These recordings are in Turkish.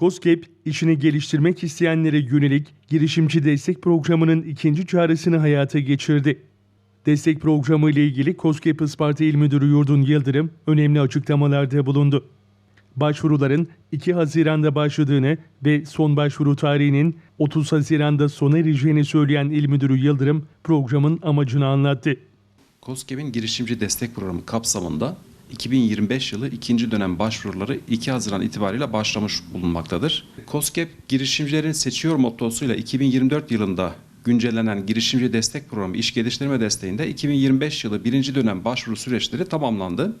COSGAP, işini geliştirmek isteyenlere yönelik girişimci destek programının ikinci çağrısını hayata geçirdi. Destek programı ile ilgili COSGAP Isparta İl Müdürü Yurdun Yıldırım önemli açıklamalarda bulundu. Başvuruların 2 Haziran'da başladığını ve son başvuru tarihinin 30 Haziran'da sona ereceğini söyleyen İl Müdürü Yıldırım programın amacını anlattı. COSGAP'in girişimci destek programı kapsamında 2025 yılı ikinci dönem başvuruları 2 Haziran itibariyle başlamış bulunmaktadır. COSGAP girişimcilerin seçiyor mottosuyla 2024 yılında güncellenen girişimci destek programı iş geliştirme desteğinde 2025 yılı birinci dönem başvuru süreçleri tamamlandı.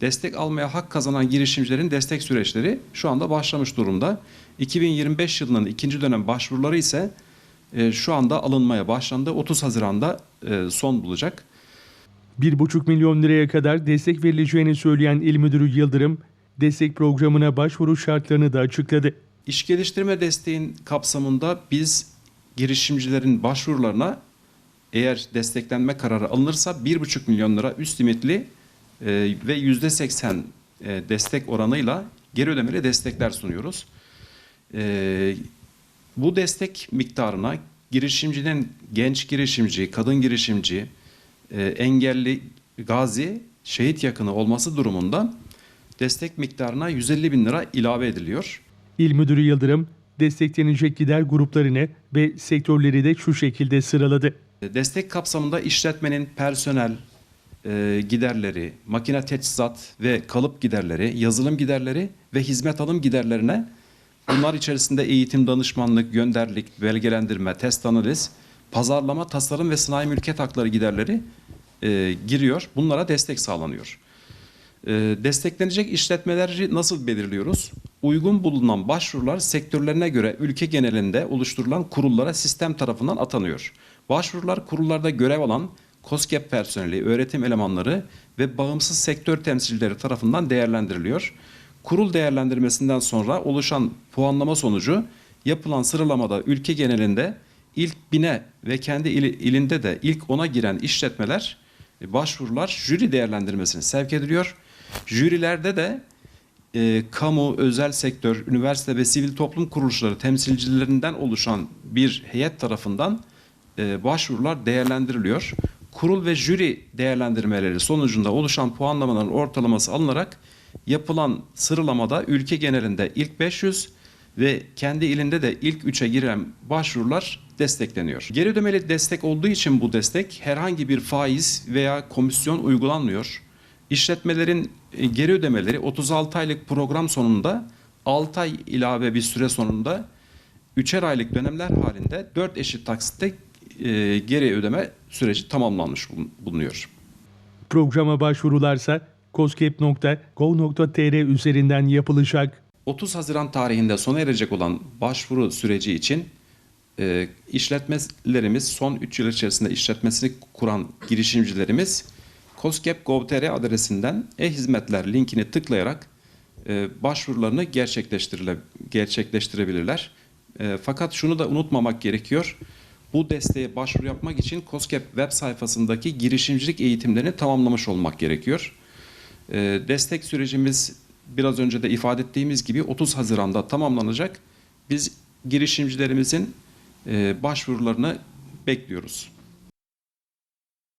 Destek almaya hak kazanan girişimcilerin destek süreçleri şu anda başlamış durumda. 2025 yılının ikinci dönem başvuruları ise e, şu anda alınmaya başlandı. 30 Haziran'da e, son bulacak. 1,5 milyon liraya kadar destek verileceğini söyleyen İl Müdürü Yıldırım, destek programına başvuru şartlarını da açıkladı. İş geliştirme desteğin kapsamında biz girişimcilerin başvurularına eğer desteklenme kararı alınırsa 1,5 milyon lira üst limitli e, ve %80 e, destek oranıyla geri ödemeli destekler sunuyoruz. E, bu destek miktarına girişimcinin genç girişimci, kadın girişimci, e, engelli, gazi, şehit yakını olması durumunda destek miktarına 150 bin lira ilave ediliyor. İl Müdürü Yıldırım, desteklenecek gider gruplarını ve sektörleri de şu şekilde sıraladı. Destek kapsamında işletmenin personel e, giderleri, makine teçhizat ve kalıp giderleri, yazılım giderleri ve hizmet alım giderlerine bunlar içerisinde eğitim, danışmanlık, gönderlik, belgelendirme, test analiz, pazarlama, tasarım ve sanayi mülkiyet hakları giderleri e, giriyor. Bunlara destek sağlanıyor. E, desteklenecek işletmeleri nasıl belirliyoruz? Uygun bulunan başvurular sektörlerine göre ülke genelinde oluşturulan kurullara sistem tarafından atanıyor. Başvurular kurullarda görev alan COSGAP personeli, öğretim elemanları ve bağımsız sektör temsilcileri tarafından değerlendiriliyor. Kurul değerlendirmesinden sonra oluşan puanlama sonucu yapılan sıralamada ülke genelinde ilk bine ve kendi ili, ilinde de ilk ona giren işletmeler e, başvurular jüri değerlendirmesine sevk ediliyor. Jürilerde de e, kamu, özel sektör, üniversite ve sivil toplum kuruluşları temsilcilerinden oluşan bir heyet tarafından e, başvurular değerlendiriliyor. Kurul ve jüri değerlendirmeleri sonucunda oluşan puanlamaların ortalaması alınarak yapılan sıralamada ülke genelinde ilk 500 ve kendi ilinde de ilk 3'e giren başvurular destekleniyor. Geri ödemeli destek olduğu için bu destek herhangi bir faiz veya komisyon uygulanmıyor. İşletmelerin e, geri ödemeleri 36 aylık program sonunda 6 ay ilave bir süre sonunda 3'er aylık dönemler halinde 4 eşit taksitte e, geri ödeme süreci tamamlanmış bulun- bulunuyor. Programa başvurularsa coskap.gov.tr üzerinden yapılacak. 30 Haziran tarihinde sona erecek olan başvuru süreci için e, işletmelerimiz son 3 yıl içerisinde işletmesini kuran girişimcilerimiz COSGAP.gov.tr adresinden e-hizmetler linkini tıklayarak e, başvurularını gerçekleştirile, gerçekleştirebilirler. E, fakat şunu da unutmamak gerekiyor. Bu desteğe başvuru yapmak için COSGAP web sayfasındaki girişimcilik eğitimlerini tamamlamış olmak gerekiyor. E, destek sürecimiz biraz önce de ifade ettiğimiz gibi 30 Haziran'da tamamlanacak. Biz girişimcilerimizin e, başvurularını bekliyoruz.